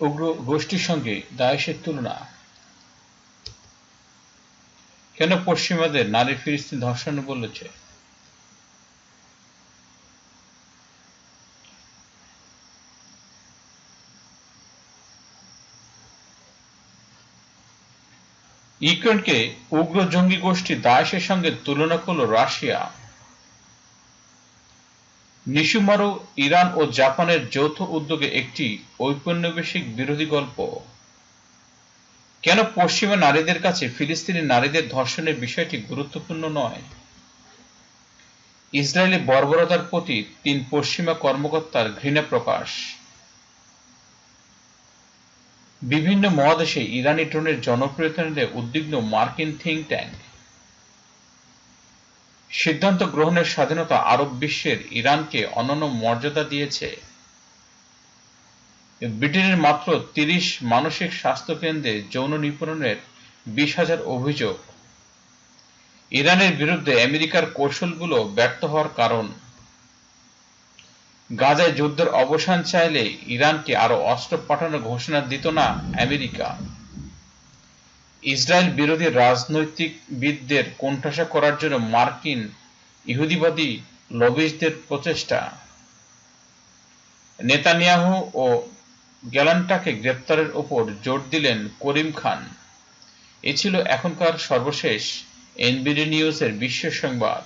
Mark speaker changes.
Speaker 1: উগ্র গোষ্ঠীর সঙ্গে দায়েশের তুলনা। কেন পশ্চিমাদের নারী ফিলিস্তিন ধর্ষণ বলেছে? ইউক্রেনকে উগ্র জঙ্গি গোষ্ঠী দায়েশের সঙ্গে তুলনা করল রাশিয়া। নিশুমারু, ইরান ও জাপানের যৌথ উদ্যোগে একটি ঔপনিবেশিক বিরোধী গল্প। কেন পশ্চিমা নারীদের কাছে ফিলিস্তিনি নারীদের ধর্ষণের বিষয়টি গুরুত্বপূর্ণ নয়? ইসরায়েলি বর্বরতার প্রতি তিন পশ্চিমা কর্মকর্তার ঘৃণা প্রকাশ। বিভিন্ন মহাদেশে ইরানি ড্রোনের জনপ্রিয়তা নিয়ে উদ্বিগ্ন মার্কিন থিঙ্ক ট্যাঙ্ক। সিদ্ধান্ত গ্রহণের স্বাধীনতা আরব বিশ্বের ইরানকে অনন্য মর্যাদা দিয়েছে। ব্রিটেনের মাত্র তিরিশ মানসিক স্বাস্থ্য কেন্দ্রে যৌন নিপীড়নের বিশ হাজার অভিযোগ। ইরানের বিরুদ্ধে আমেরিকার কৌশলগুলো ব্যর্থ হওয়ার কারণ। গাজায় যুদ্ধের অবসান চাইলে ইরানকে আরও অস্ত্র পাঠানোর ঘোষণা দিত না আমেরিকা। ইসরায়েল বিরোধী রাজনৈতিকবিদদের কোণঠাসা করার জন্য মার্কিন ইহুদিবাদী লবিস্টদের প্রচেষ্টা। নেতানিয়াহু ও গ্যালান্টাকে গ্রেপ্তারের ওপর জোর দিলেন করিম খান। এ ছিল এখনকার সর্বশেষ এনবিডি নিউজের বিশ্ব সংবাদ।